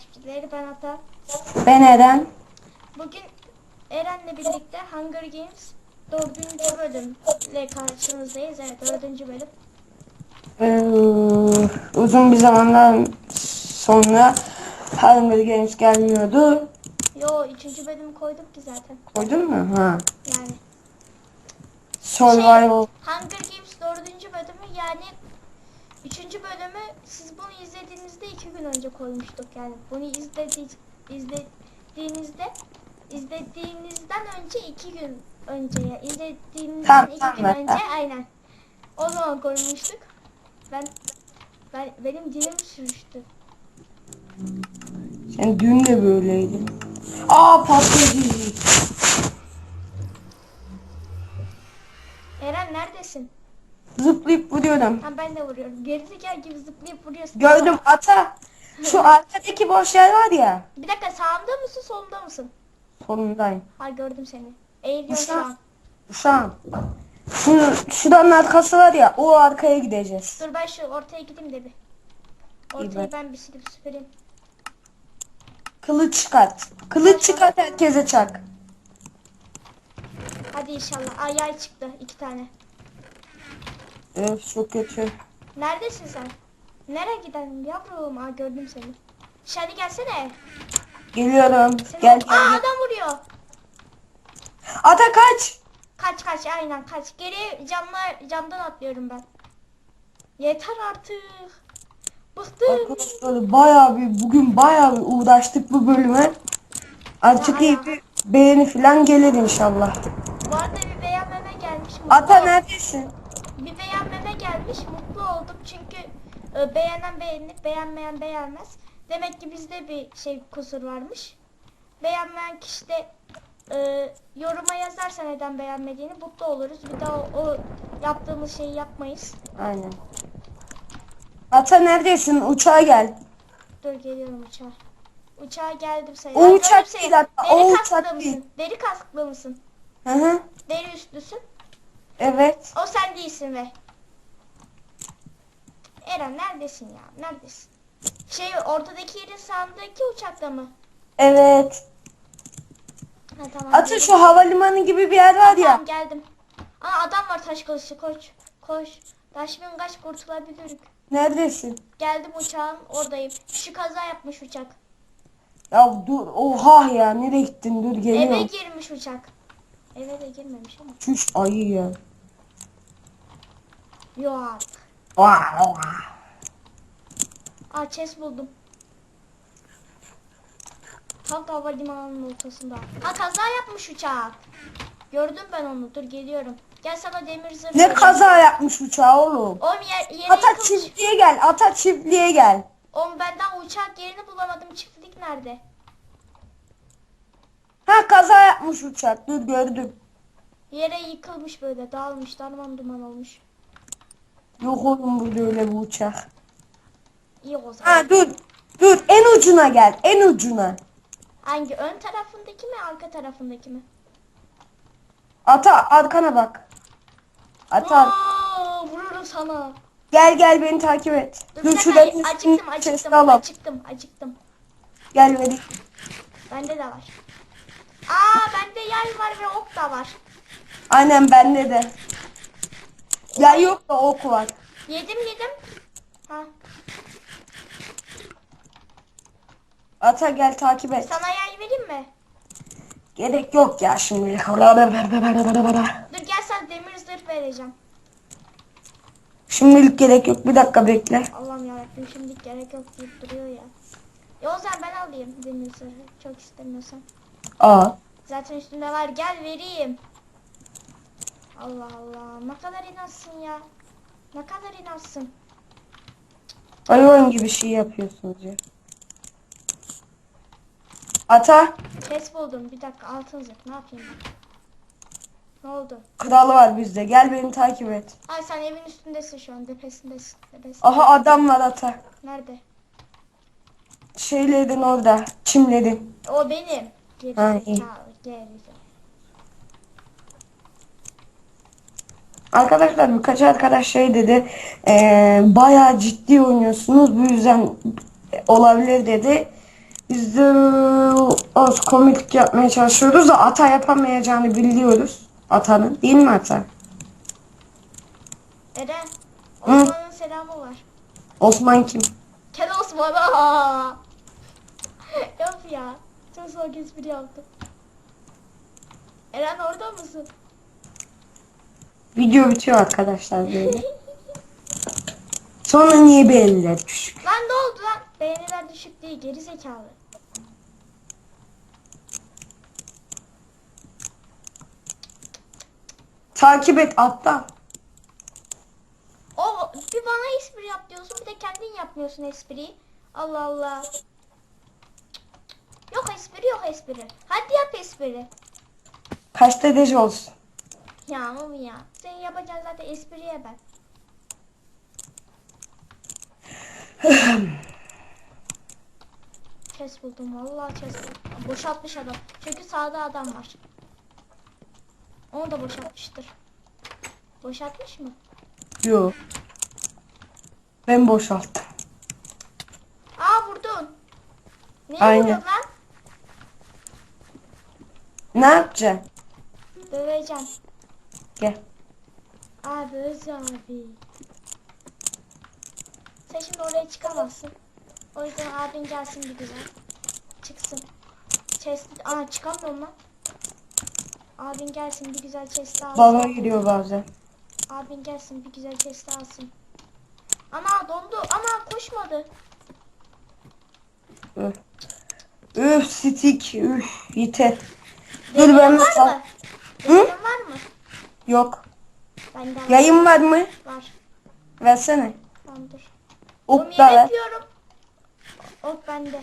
takipçileri ben Ata. Ben Eren. Bugün Eren'le birlikte Hunger Games dördüncü bölümle karşınızdayız. Evet dördüncü bölüm. Ee, uzun bir zamandan sonra Hunger Games gelmiyordu. Yo üçüncü bölümü koyduk ki zaten. Koydun mu? Ha. Yani Survival. Şey, Hunger Games dördüncü bölümü yani üçüncü bölümü siz bunu izlediğinizde iki gün önce koymuştuk yani. Bunu izledi, izlediğinizde izlediğinizden önce iki gün önce ya izlediğinizden Tamam, iki tamam, gün ben- önce aynen. O zaman koymuştuk. Ben ben benim dilim sürüştü. Sen dün de böyleydin. Aa patlayıcı. Eren neredesin? Zıplayıp vuruyorum. Ha ben de vuruyorum. Gerizekalı gibi zıplayıp vuruyorsun. Gördüm ata. Şu arkadaki boş yer var ya. Bir dakika sağımda mısın solumda mısın? Solundayım. Ha gördüm seni. Eğiliyorsun şu an. Uşağım. Şu, şuranın arkası var ya o arkaya gideceğiz. Dur ben şu ortaya gideyim de bir. Ortayı ben- ben bir silip süpüreyim. Kılıç çıkart. Kılıç çıkart herkese çak. Hadi inşallah. Ay yay çıktı iki tane. Öf çok kötü. Neredesin sen? Nereye gidelim yavrum? Aa gördüm seni. Dışarı gelsene. Geliyorum. Seni... Gel. Aa adam vuruyor. Ata kaç. Kaç kaç aynen kaç. Geri camlar camdan atlıyorum ben. Yeter artık. Bıktım. Arkadaşlar bayağı bir bugün bayağı bir uğraştık bu bölüme. Artık iyi bir beğeni falan gelir inşallah. Bu arada bir beğenmeme gelmiş. Ata neredesin? Bir beğenmeme gelmiş. Mutlu oldum çünkü e, beğenen beğenir, beğenmeyen beğenmez. Demek ki bizde bir şey kusur varmış. Beğenmeyen kişi de e, yoruma yazarsa neden beğenmediğini mutlu oluruz. Bir daha o, o yaptığımız şeyi yapmayız. Aynen. Ata neredesin? Uçağa gel. Dur geliyorum uçağa. Uçağa geldim sayın. O uçak seni. değil hatta, Deri o uçak mısın? değil. Deri kasklı mısın? Hı hı. Deri üstlüsün. Evet. O sen değilsin ve. Eren neredesin ya? Neredesin? Şey ortadaki yerin sağındaki uçakta mı? Evet. Ha tamam. Ata geldim. şu havalimanı gibi bir yer var ya. Tamam geldim. Aa adam var taş kılıçlı koş. Koş. Taş bin kaç kurtulabiliriz. Neredesin? Geldim uçağın oradayım. Şu kaza yapmış uçak. Ya dur oha ya nereye gittin dur Eve geliyorum. girmiş uçak. Eve de girmemiş ama. Çüş ayı ya. Vah. Aa chest buldum. Halk havalimanının ortasında. Ha kaza yapmış uçak. Gördüm ben onu. Dur geliyorum. Gel sana demir zırh Ne vereyim. kaza yapmış uçağı oğlum. Oğlum yer, yere Ata yıkılmış. çiftliğe gel. Ata çiftliğe gel. Oğlum ben daha uçak yerini bulamadım. Çiftlik nerede? Ha kaza yapmış uçak. Dur gördüm. Yere yıkılmış böyle. Dağılmış. Darman duman olmuş. Yok oğlum burada öyle bir uçak. İyi o zaman. Ha dur. Dur en ucuna gel. En ucuna. Hangi? Ön tarafındaki mi? Arka tarafındaki mi? Ata arkana bak. Ata Aa, vururum sana. gel gel beni takip et. Dur, Dur dakika. Acıktım acıktım. alalım. Acıktım acıktım. Gel vereyim. Bende de var. Aa bende yay var ve ok da var. Aynen bende de. Ya yok da ok var. Yedim yedim. Ha, Ata gel takip et. sana yay vereyim mi? Gerek yok ya şimdi. Dur gel sana demir zırh vereceğim. Şimdilik gerek yok. Bir dakika bekle. Allah'ım yarabbim şimdi gerek yok deyip duruyor ya. Ya o zaman ben alayım demir zırhı. Çok istemiyorsan. Aa. Zaten üstünde var gel vereyim. Allah Allah ne kadar inansın ya. Ne kadar inansın. Hayvan gibi şey yapıyorsunuz ya. Ata. Kes buldum bir dakika altın zırh ne yapayım ben? Ne oldu? Kralı var bizde. Gel beni takip et. Ay sen evin üstündesin şu an tepesindesin. tepesin. Aha adam var ata. Nerede? Şeylerin orada. Çimlerin. O benim. Geri Ha, iyi. zekalı, geri Arkadaşlar birkaç arkadaş şey dedi. eee bayağı ciddi oynuyorsunuz. Bu yüzden olabilir dedi. Biz de az komik yapmaya çalışıyoruz da ata yapamayacağını biliyoruz. Atanın. Değil mi ata? Eren. Osman'ın selamı var. Osman kim? Kel Osman. Yap ya. Çok soğuk espri yaptım. Eren orada mısın? Video bitiyor arkadaşlar böyle. Sonra niye beğeniler düşük? Lan ne oldu lan? Beğeniler düşük değil geri zekalı. Takip et atta. O bir bana espri yap diyorsun bir de kendin yapmıyorsun espriyi. Allah Allah. Yok espri yok espri. Hadi yap espri. Kaçta derece olsun? Ya ama ya. Senin yapacağın zaten espriye ben. Chest buldum vallahi buldum. Boşaltmış adam. Çünkü sağda adam var. Onu da boşaltmıştır. Boşaltmış mı? Yok. Ben boşalttım. Aa vurdun. Niye Aynen. vuruyorsun lan? Ne yapacaksın? Döveceğim. Gel. Abi Öz abi. Sen şimdi oraya çıkamazsın. O yüzden abin gelsin bir güzel. Çıksın. Chest... Aa çıkamıyorum lan. Abin gelsin bir güzel chest alsın. Bana giriyor bazen. Abin gelsin bir güzel chest alsın. Ana dondu. Ana koşmadı. Üf. Üf stick. Üf yeter. Dur ben var mı? Deneyen var mı? Yok. Benden Yayın var mı? var. Versene. Tamam dur. Oğlum Ok da ver. Ok bende.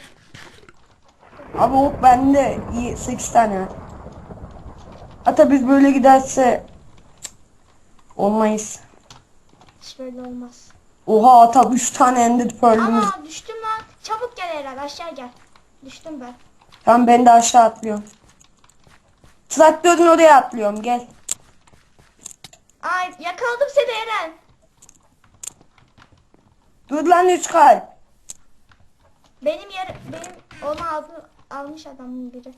Abi ok bende. İyi 8 tane var. Hatta biz böyle giderse cık, olmayız. Hiç böyle olmaz. Oha ata 3 tane ender pearl'ümüz. Ana düştüm lan. Çabuk gel Eren aşağı gel. Düştüm ben. Tamam ben de aşağı atlıyorum. Traktörün oraya atlıyorum gel. Ay yakaladım seni Eren. Dur lan 3 kalp. Benim yer benim onu aldı, almış adamın biri.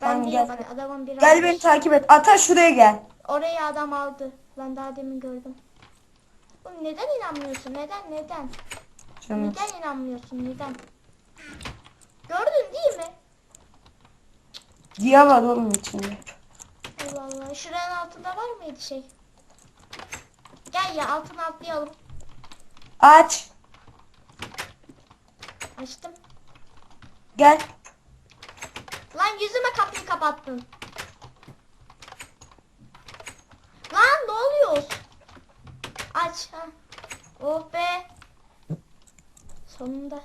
Ben Tamam, değil gel. bak adamın biri Gel almış. beni takip et. Ata şuraya gel. Orayı adam aldı. Ben daha demin gördüm. Oğlum neden inanmıyorsun? Neden neden? Canım. Neden inanmıyorsun? Neden? Gördün değil mi? Diya var oğlum içinde. Allah. Şuranın altında var mıydı şey? Gel ya altına atlayalım. Aç. Açtım. Gel. Lan yüzüme kapıyı kapattın. Lan ne oluyor? Aç ha. Oh be. Sonunda.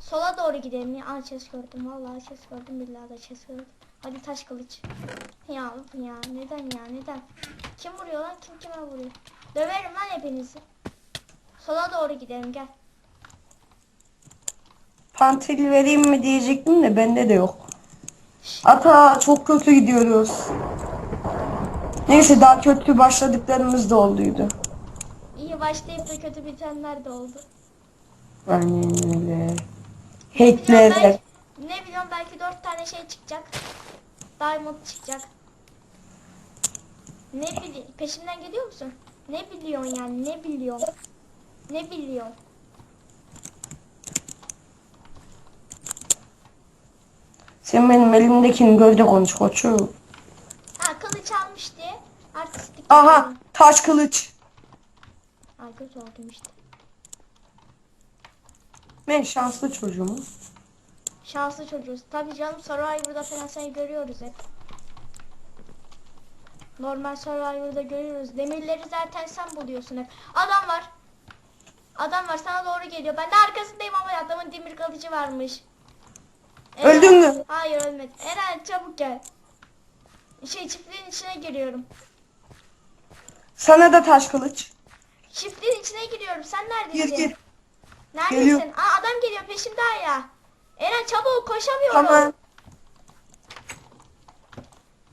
Sola doğru gidelim. Aa chest gördüm. Vallahi chest gördüm. Billahi de chest gördüm. Hadi taş kılıç. Ya ya neden ya neden? Kim vuruyor lan? Kim kime vuruyor? Döverim lan hepinizi. Sola doğru gidelim gel. Pantel vereyim mi diyecektim de bende de yok. Ata çok kötü gidiyoruz. Neyse daha kötü başladıklarımız da olduydu. İyi başlayıp da kötü bitenler de oldu. Aynen öyle. Hackler. ne biliyorum belki dört tane şey çıkacak. Diamond çıkacak. Ne bili peşimden geliyor musun? Ne biliyorsun yani ne biliyorsun? Ne biliyorsun? Sen benim elimdekini gör de konuş koçum. Ha kılıç almış diye artistik. Aha taş kılıç. Ay kötü oldum işte. Ben şanslı çocuğum. Şanslı çocuğuz. Tabii canım Survivor'da falan seni görüyoruz hep. Normal Survivor'da görüyoruz. Demirleri zaten sen buluyorsun hep. Adam var. Adam var sana doğru geliyor. Ben de arkasındayım ama adamın demir kılıcı varmış. Eren- Öldün mü? Hayır ölmedim. Eren çabuk gel. Şey çiftliğin içine giriyorum. Sana da taş kılıç. Çiftliğin içine giriyorum. Sen Gir neredesin? gir. Neredesin? Geliyor. Aa adam geliyor peşimden ya. Eren çabuk koşamıyorum. Tamam.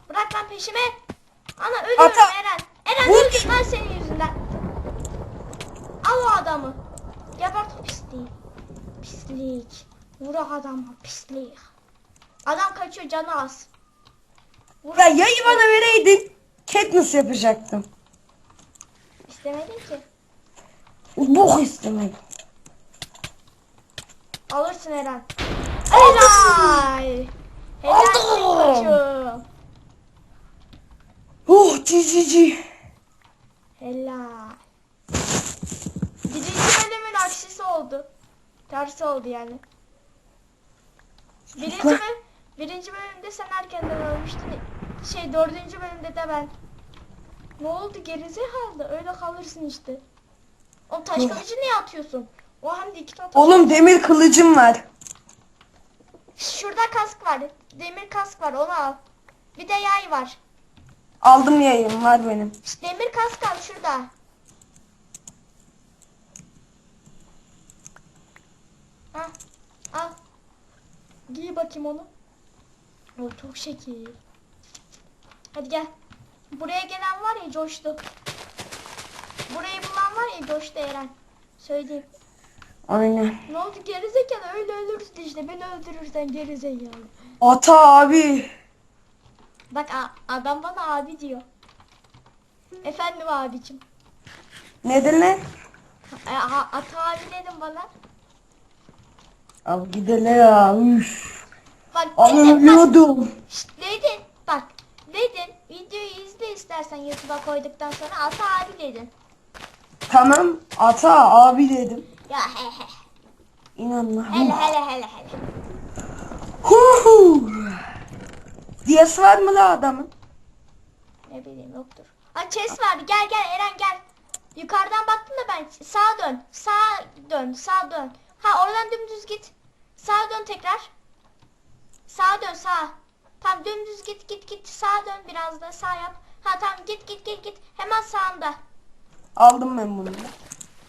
Bırak lan peşime. Ana ölüyorum Ata. Eren. Eren Vur. öldüm lan senin yüzünden. Al o adamı. Gebert pisliği. Pislik. Vur adama pislik. Adam kaçıyor canı az. Vur. Ya yayı bana vereydin. Katniss yapacaktım. İstemedin ki. Bok istemedim. Alırsın Eren. Helal. Helal Aldım. Oh cici. Helal. Birinci bölümün aksisi oldu. Tersi oldu yani. Birinci, bölüm, birinci bölümde sen erkenden ölmüştün. Şey dördüncü bölümde de ben. Ne oldu gerizekalı öyle kalırsın işte. O taş kılıcı niye atıyorsun? O hem de iki tane. Oğlum demir kılıcım var. Şurada kask var. Demir kask var onu al. Bir de yay var. Aldım yayım var benim. Demir kask al şurada. Al. Al. Giy bakayım onu. O çok şekil. Hadi gel. Buraya gelen var ya coştu. Burayı bulan var ya coştu Eren. Söyleyeyim. Aynen. Ne oldu gerizekalı öyle ölürsün işte. Beni öldürürsen gerizekalı. Ata abi. Bak adam bana abi diyor. Efendim abicim. Ne denir? E, a- ata abi dedim bana. Abi gidelim ya. Üf. Bak dedin, şşt, dedin bak dedin videoyu izle istersen YouTube'a koyduktan sonra ata abi dedin. Tamam. Ata abi dedim. Ya he he. İnanma. Hele hele hele hele. Huhu. Diyası var mı la adamın? Ne bileyim yoktur. Ha chest vardı gel gel Eren gel. Yukarıdan baktım da ben sağa dön. Sağa dön sağa dön. Ha oradan dümdüz git. Sağa dön tekrar. Sağa dön sağa. Tamam dümdüz git git git sağa dön biraz da sağ yap. Ha tamam git git git git. Hemen sağında. Aldım ben bunu.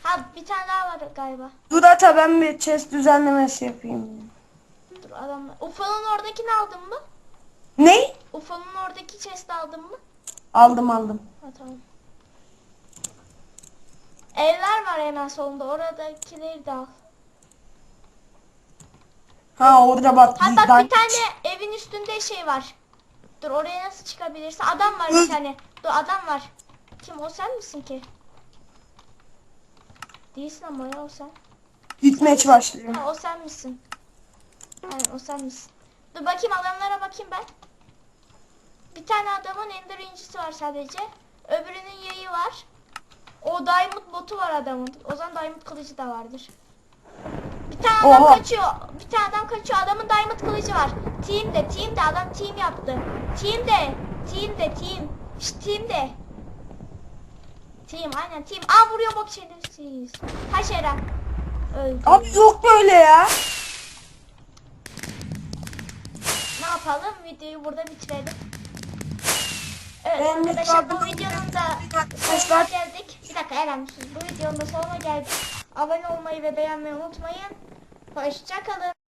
Ha bir tane daha var galiba. Dur ata ben bir chest düzenlemesi yapayım. Dur adamlar. Ufo'nun oradakini aldın mı? Ne? Ufo'nun oradaki chest aldın mı? Aldım aldım. Ha tamam. Evler var hemen solunda. Oradakileri de al. Ha orada bak. Ha bak ben- bir tane evin üstünde şey var. Dur oraya nasıl çıkabilirsin? Adam var bir tane. Dur adam var. Kim o sen misin ki? Değilsin ama ya o sen. Gitmeç başlıyor. Ha o sen misin? Aynen o sen misin? Dur bakayım adamlara bakayım ben. Bir tane adamın ender incisi var sadece. Öbürünün yayı var. O diamond botu var adamın. O zaman diamond kılıcı da vardır. Bir tane adam Oha. kaçıyor. Bir tane adam kaçıyor. Adamın diamond kılıcı var. Team de team de adam team yaptı. Team de team de team. Şşt team de. Team aynen team. Aa vuruyor bak şerefsiz. Kaç Eren. Öldü. Abi yok böyle ya. Ne yapalım? Videoyu burada bitirelim. Evet Ben arkadaşlar bu videonun da sonuna geldik. Bir dakika Eren. Bu videonun da sonuna geldik. Abone olmayı ve beğenmeyi unutmayın. Hoşçakalın.